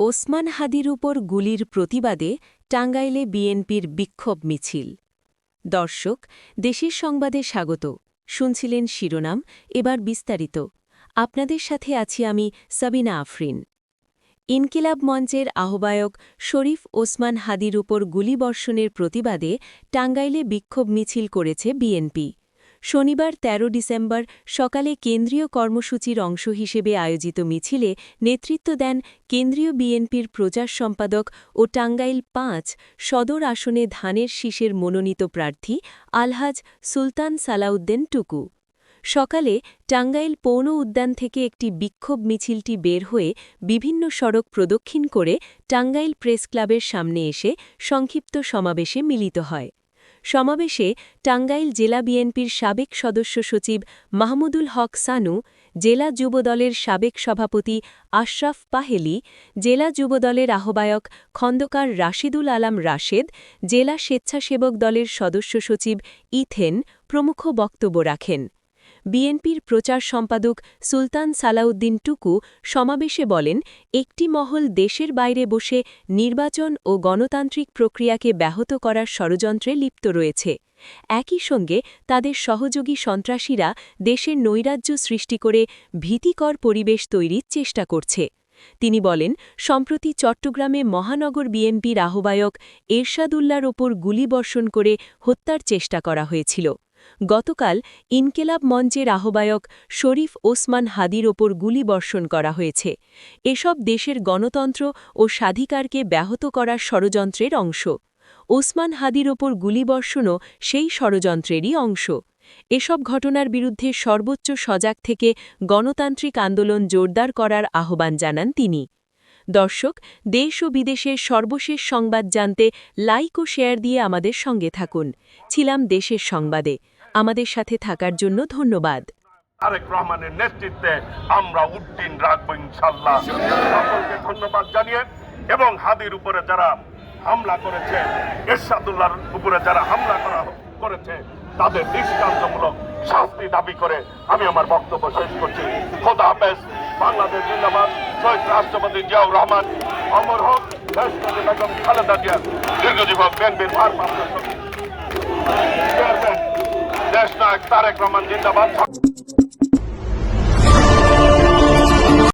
ওসমান হাদির উপর গুলির প্রতিবাদে টাঙ্গাইলে বিএনপির বিক্ষোভ মিছিল। দর্শক, দেশের সংবাদে স্বাগত। শুনছিলেন শিরোনাম, এবার বিস্তারিত। আপনাদের সাথে আছি আমি সাবিনা আফরিন। ইনকিলাব মঞ্চের আহ্বায়ক শরীফ ওসমান হাদির উপর গুলিবর্ষণের প্রতিবাদে টাঙ্গাইলে বিক্ষোভ মিছিল করেছে বিএনপি। শনিবার ১৩ ডিসেম্বর সকালে কেন্দ্রীয় কর্মসূচির অংশ হিসেবে আয়োজিত মিছিলে নেতৃত্ব দেন কেন্দ্রীয় বিএনপির প্রচার সম্পাদক ও টাঙ্গাইল পাঁচ, সদর আসনে ধানের শীষের মনোনীত প্রার্থী আলহাজ সুলতান সালাউদ্দিন টুকু। সকালে টাঙ্গাইল পৌন উদ্যান থেকে একটি বিক্ষোভ মিছিলটি বের হয়ে বিভিন্ন সড়ক প্রদক্ষিণ করে টাঙ্গাইল প্রেস ক্লাবের সামনে এসে সংক্ষিপ্ত সমাবেশে মিলিত হয়। সমাবেশে টাঙ্গাইল জেলা বিএনপির সাবেক সদস্য সচিব মাহমুদুল হক সানু, জেলা যুবদলের সাবেক সভাপতি আশরাফ পাহেলি, জেলা যুবদলের আহ্বায়ক খন্দকার রাশিদুল আলাম রাশেদ, জেলা স্বেচ্ছাসেবক দলের সদস্য সচিব ইথেন প্রমুখ বক্তব্য রাখেন। বিএনপির প্রচার সম্পাদক সুলতান সালাউদ্দিন টুকু সমাবেশে বলেন, একটি মহল দেশের বাইরে বসে নির্বাচন ও গণতান্ত্রিক প্রক্রিয়াকে ব্যাহত করার ষড়যন্ত্রে লিপ্ত রয়েছে। একই সঙ্গে তাদের সহযোগী সন্ত্রাসীরা দেশের নৈরাজ্য সৃষ্টি করে ভীতিকর পরিবেশ তৈরির চেষ্টা করছে। তিনি বলেন, সম্প্রতি চট্টগ্রামে মহানগর বিএনপির আহ্বায়ক এরশাদুল্লার ওপর গুলিবর্ষণ করে হত্যার চেষ্টা করা হয়েছিল। গতকাল ইনকেলাব মঞ্চের আহ্বায়ক শরীফ ওসমান হাদির ওপর গুলিবর্ষণ করা হয়েছে। এসব দেশের গণতন্ত্র ও স্বাধিকারকে ব্যাহত করার ষড়যন্ত্রের অংশ। ওসমান হাদির ওপর গুলিবর্ষণও সেই ষড়যন্ত্রেরই অংশ। এসব ঘটনার বিরুদ্ধে সর্বোচ্চ সজাগ থেকে গণতান্ত্রিক আন্দোলন জোরদার করার আহ্বান জানান তিনি। দর্শক, দেশ ও বিদেশের সর্বশেষ সংবাদ জানতে লাইক ও শেয়ার দিয়ে আমাদের সঙ্গে থাকুন। ছিলাম দেশের সংবাদে। আমাদের সাথে থাকার জন্য ধন্যবাদ। তারেক রহমানের নেতৃত্বে আমরা উদ্দিন রাখব ইনশাল্লাহ সকলকে ধন্যবাদ জানিয়ে এবং হাদির উপরে যারা হামলা করেছে, এরশাদুল্লাহর উপরে যারা হামলা করা করেছে তাদের দৃষ্টান্তমূলক শাস্তি দাবি করে আমি আমার বক্তব্য শেষ করছি। খোদা হাফেজ, বাংলাদেশ জিন্দাবাদ। শহীদ রাষ্ট্রপতি জিয়াউর রহমান, অমর হোক রাষ্ট্রপতি বেগম খালেদা জিয়া দীর্ঘজীবক বিএনপির ভারপ্রাপ্ত চেয়ারম্যান, দেশ নায়ক তারেক রহমান জিন্দাবাদ।